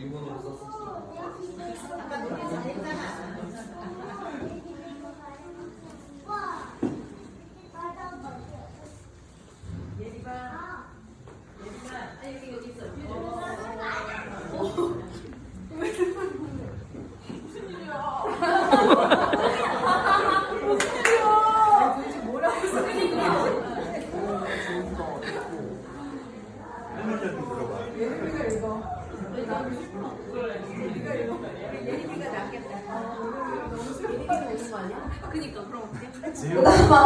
Limonun sası 그니까 그럼 어떡해? 그나마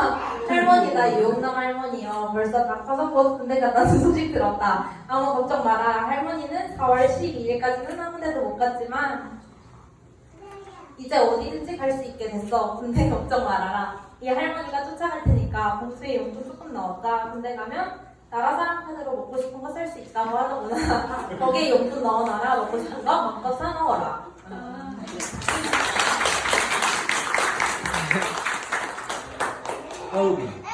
할머니다 유용남 할머니요 벌써 다 커서 곧 군대 갔다는 소식 들었다 아무 걱정 마라 할머니는 4월 12일까지는 아무 데도 못 갔지만 이제 어디든지 갈 수 있게 됐어 군대 걱정 말아라 이 할머니가 쫓아갈 테니까 봉투에 용돈 조금 넣었다 군대 가면 나라 사랑 칸으로 먹고 싶은 거살수 있다고 하더구나 거기에 용돈 넣어놔라. 먹고 싶은 거? 마음껏 사 먹어라. 하우빈.